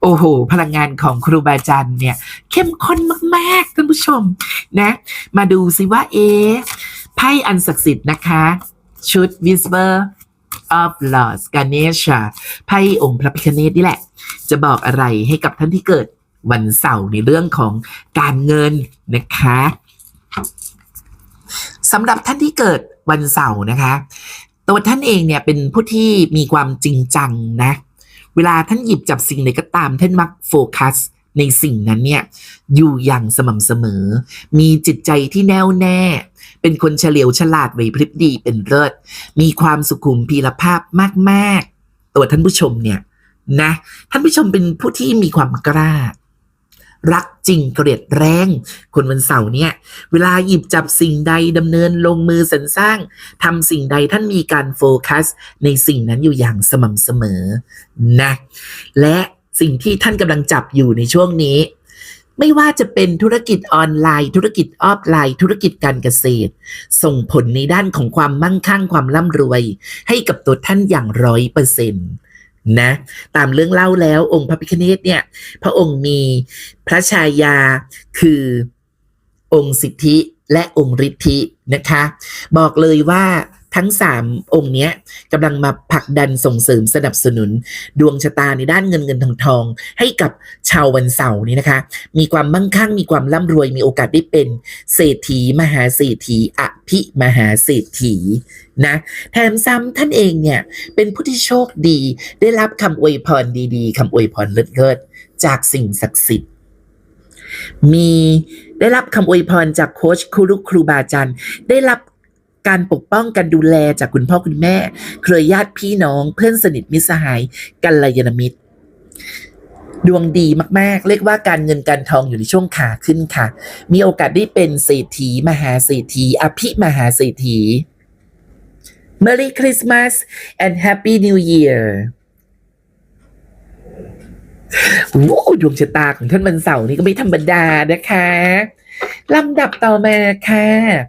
โอ้โห พลังงานของครูบาอาจารย์เนี่ย เข้มข้นมากๆท่านผู้ชมนะ มาดูสิว่าเอไพ่อันศักดิ์สิทธิ์นะคะ ชุด Whisper of Lords Ganesha ไพ่องค์พระพิฆเนศนี่แหละ จะบอกอะไรให้กับท่านที่เกิดวันเสาร์ในเรื่องของการเงินนะคะสำหรับท่านที่เกิดวันเสาร์นะคะ ตัวท่านเองเนี่ยเป็นผู้ที่มีความจริงจังนะ เวลาท่านหยิบจับสิ่งใดก็ตามท่านมักโฟกัสในสิ่งนั้นเนี่ยอยู่อย่างสม่ำเสมอ มีจิตใจที่แน่วแน่ เป็นคนเฉลียวฉลาดไหวพริบดีเป็นเลิศมีความสุขุมพีรภาพมาก ๆ ตัวท่านผู้ชมเนี่ยนะท่านผู้ชมเป็นผู้ที่มีความกล้า รักจริงเกลียดแรง คนวันเสาร์เนี่ย เวลาหยิบจับสิ่งใดดำเนินลงมือสรรสร้างทำสิ่งใดท่านมีการโฟกัส ในสิ่งนั้นอยู่อย่างสม่ำเสมอนะและสิ่งที่ท่านกำลังจับอยู่ในช่วงนี้ ไม่ว่าจะเป็นธุรกิจออนไลน์ ธุรกิจออฟไลน์ ธุรกิจการเกษตร ส่งผลในด้านของความมั่งคั่งความร่ำรวย ให้กับตัวท่านอย่างร้อยเปอร์เซ็นต์ นะตามเรื่องเล่าแล้วองค์พระพิคเนศเนี่ย พระองค์มีพระชายาคือองค์สิทธิและองค์ฤทธินะคะ บอกเลยว่า ทั้งสามองค์นี้กำลังมาผลักดันส่งเสริมสนับสนุน ดวงชะตาในด้านเงินเงินทองทอง ให้กับชาววันเสาร์นี้นะคะ มีความมั่งคั่งมีความร่ำรวยมีโอกาสได้เป็นเศรษฐีมหาเศรษฐีอภิมหาเศรษฐีนะแถมซ้ำท่านเองเนี่ยเป็นผู้ที่โชคดีได้รับคำอวยพรดีๆคำอวยพรเลิศๆจากสิ่งศักดิ์สิทธิ์มีได้รับคำอวยพรจากโค้ชครูครูบาอาจารย์ได้รับ การปกป้องการดูแลจากคุณพ่อคุณแม่ เครือญาติพี่น้อง เพื่อนสนิทมิตรสหายกัลยาณมิตร ดวงดีมากๆ เรียกว่าการเงินการทองอยู่ในช่วงขาขึ้นค่ะ มีโอกาสได้เป็นเศรษฐีมหาเศรษฐีอภิมหาเศรษฐี Merry Christmas and Happy New Year โอ้ดวงชะตาของท่านวันเสาร์นี่ก็ไม่ธรรมดานะคะ ลำดับต่อมาค่ะ